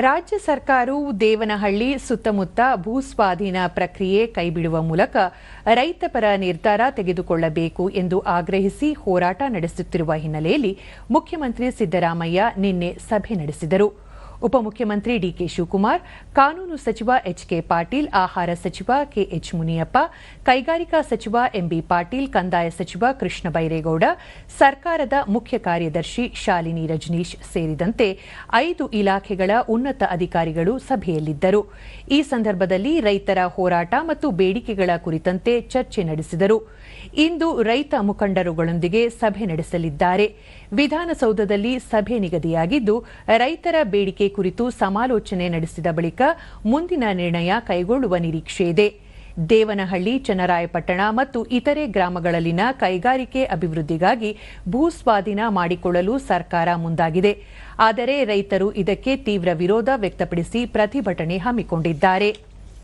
ರಾಜ್ಯ ಸರ್ಕಾರವು ದೇವನಹಳ್ಳಿ, ಸುತ್ತಮುತ್ತ ಭೂಸ್ವಾಧೀನ ಪ್ರಕ್ರಿಯೆ ಕೈಬಿಡುವ ಮೂಲಕ ರೈತಪರ ನಿರ್ಧಾರ ತೆಗೆದುಕೊಳ್ಳಬೇಕು ಎಂದು ಆಗ್ರಹಿಸಿ ಹೋರಾಟ ನಡೆಸುತ್ತಿರುವ ಹಿನ್ನೆಲೆಯಲ್ಲಿ ಮುಖ್ಯಮಂತ್ರಿ ಸಿದ್ದರಾಮಯ್ಯ ನಿನ್ನೆ ಸಭೆ ನಡೆಸಿದರು. ಉಪಮುಖ್ಯಮಂತ್ರಿ ಡಿಕೆ ಶಿವಕುಮಾರ್, ಕಾನೂನು ಸಚಿವ ಎಚ್ಕೆ ಪಾಟೀಲ್, ಆಹಾರ ಸಚಿವ ಕೆಎಚ್ ಮುನಿಯಪ್ಪ, ಕೈಗಾರಿಕಾ ಸಚಿವ ಎಂಬಿ ಪಾಟೀಲ್, ಕಂದಾಯ ಸಚಿವ ಕೃಷ್ಣ ಬೈರೇಗೌಡ, ಸರ್ಕಾರದ ಮುಖ್ಯ ಕಾರ್ಯದರ್ಶಿ ಶಾಲಿನಿ ರಜನೀಶ್ ಸೇರಿದಂತೆ ಐದು ಇಲಾಖೆಗಳ ಉನ್ನತ ಅಧಿಕಾರಿಗಳು ಸಭೆಯಲ್ಲಿದ್ದರು. ಈ ಸಂದರ್ಭದಲ್ಲಿ ರೈತರ ಹೋರಾಟ ಮತ್ತು ಬೇಡಿಕೆಗಳ ಕುರಿತಂತೆ ಚರ್ಚೆ ನಡೆಸಿದರು. ಇಂದು ರೈತ ಮುಖಂಡರುಗಳೊಂದಿಗೆ ಸಭೆ ನಡೆಸಲಿದ್ದಾರೆ. ವಿಧಾನಸೌಧದಲ್ಲಿ ಸಭೆ ನಿಗದಿಯಾಗಿದ್ದು, ರೈತರ ಬೇಡಿಕೆ ಕುರಿತು ಸಮಾಲೋಚನೆ ನಡೆಸಿದ ಬಳಿಕ ಮುಂದಿನ ನಿರ್ಣಯ ಕೈಗೊಳ್ಳುವ ನಿರೀಕ್ಷೆ ಇದೆ. ದೇವನಹಳ್ಳಿ, ಚನ್ನರಾಯಪಟ್ಟಣ ಮತ್ತು ಇತರೆ ಗ್ರಾಮಗಳಲ್ಲಿನ ಕೈಗಾರಿಕೆ ಅಭಿವೃದ್ಧಿಗಾಗಿ ಭೂಸ್ವಾಧೀನ ಮಾಡಿಕೊಳ್ಳಲು ಸರ್ಕಾರ ಮುಂದಾಗಿದೆ. ಆದರೆ ರೈತರು ಇದಕ್ಕೆ ತೀವ್ರ ವಿರೋಧ ವ್ಯಕ್ತಪಡಿಸಿ ಪ್ರತಿಭಟನೆ ಹಮ್ಮಿಕೊಂಡಿದ್ದಾರೆ.